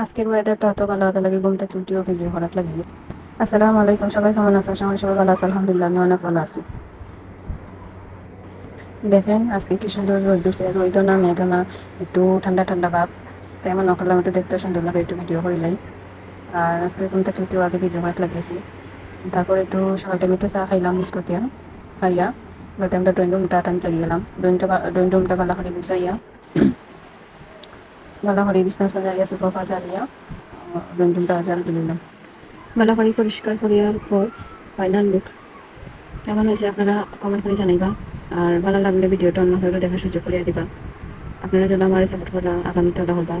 আজকের ওয়েদারটা অত ভালো হতে লাগে ঘুম থেকে উঠিও ভিডিও করার লাগে। আসসালামু আলাইকুম, সবাই কেমন আছো সবাই সবাই ভালো আছে আলহামদুলিল্লাহ, আমি অনেক ভালো আছি। দেখেন, আজকে কি সুন্দর রোদ উঠছে। রোদ না মেঘ না, একটু ঠান্ডা ঠান্ডা ভাব। তাই আমার নকলাম একটু দেখতে সুন্দর লাগে, একটু ভিডিও করিলাই আর আজকে ঘুম থেকে উঠেও আগে ভিডিও করার লাগিয়েছি। তারপর একটু সকাল টাইমে একটু চা খাইলাম, বিস্কুট খাইয়া বলতে আমরা ড্রয়িং রুমটা টান লাগিয়ে গেলাম ড্রয়িং রুমটা ভালো করে গুছাইয়া করে বিছনা সাজাইয়া সোফা ফাজাইয়া ড্রয়িং রুমটা আজার দিলাম। করে পরিষ্কার করিয়ার পর ফাইনাল লুক কেমন হয়েছে আপনারা কমেন্ট করে জানাইবা। আর ভালো লাগলে ভিডিওটা অন্য হলেও দেখার সুযোগ করিয়া দিবা। আপনারা যেন আমার সাপোর্ট করা আগামীতে ওটা হবা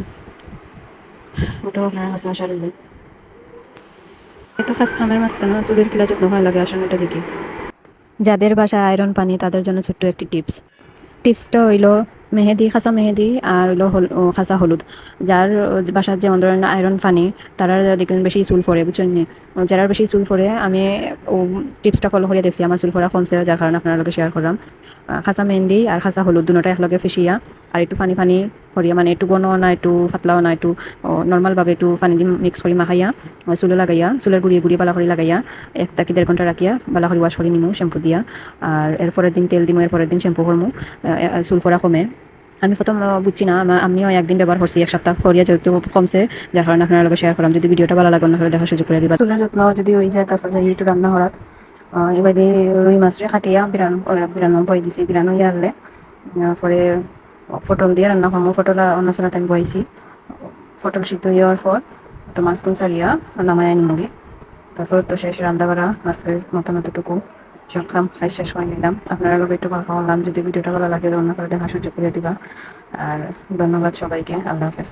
ওটাও আপনারা হাসা আশা রইল এত খাস খামের মাঝখানে চুলের কিলা যত্ন ভালো লাগে, আসলে এটা দেখি। যাদের বাসায় আয়রন পানি, তাদের জন্য ছোট্ট একটি টিপস টিপসটা হইল মেহেদি, খাসা মেহেদি আর হলো খাসা হলুদ। যার বাসার যেমন ধরেন আয়রন ফানি তারা দেখবেন বেশি চুল ফরে বুঝছেন নি? যারা বেশি চুল ফরে আমি ও টিপসটা ফলো করে দেখছি, আমার চুল ফরা কমছে, যার কারণে আপনার লগে শেয়ার করলাম। খাসা মেহেন্দি আর খাসা হলুদ দুটা একলগে ফিসিয়া। আর একটু পানি পানি করিয়া মানে একটু ঘনও না একটু পাতলাও না একটু নর্মালভাবে একটু পানি দিয়ে মিক্স করি মাখাইয়া চুলে লাগাইয়া চুলের গুড়িয়ে গুড়িয়ে বালা করে লাগাইয়া, এক তাকি দেড় ঘণ্টা রাখিয়া বালা করে ওয়াশ করে নিমু শ্যাম্পু দিয়া। আর এর পরের দিন তেল দিমু এর পরের দিন শ্যাম্পু করমু চুল ফরা কমে। আমি প্রথম বুঝছি না, আমা- আমিও একদিন ব্যবহার করছি এক সপ্তাহ করিয়া যেহেতু কমছে যার কারণে আপনার লগে শেয়ার করলাম যদি ভিডিওটা ভালো লাগে করে দেখার সুযোগ করে দিবা। চুলের যত্ন যদি হয়ে যায় তারপর যাই একটু রান্না করাত এবার রুই মাছরে খাটিয়া বিরান বিরানো বই দিছি বিরানো ইয়ারলে পরে ফটল দিয়ে রান্না করব ফটল অন্য সময় আমি বয়েছি ফটল সিদ্ধ হওয়ার পর তো মাছগুলো ছাড়িয়া আনি তারপর তো শেষ রান্না করা মাছের মতন এতটুকু সব খাম, খাই শেষ করে নিলাম আপনারা লোক একটু ভালো করলাম যদি ভিডিওটা ভালো লাগে অন্য করে দেখা সুযোগ করে দিবা। আর ধন্যবাদ সবাইকে, আল্লাহ হাফেজ।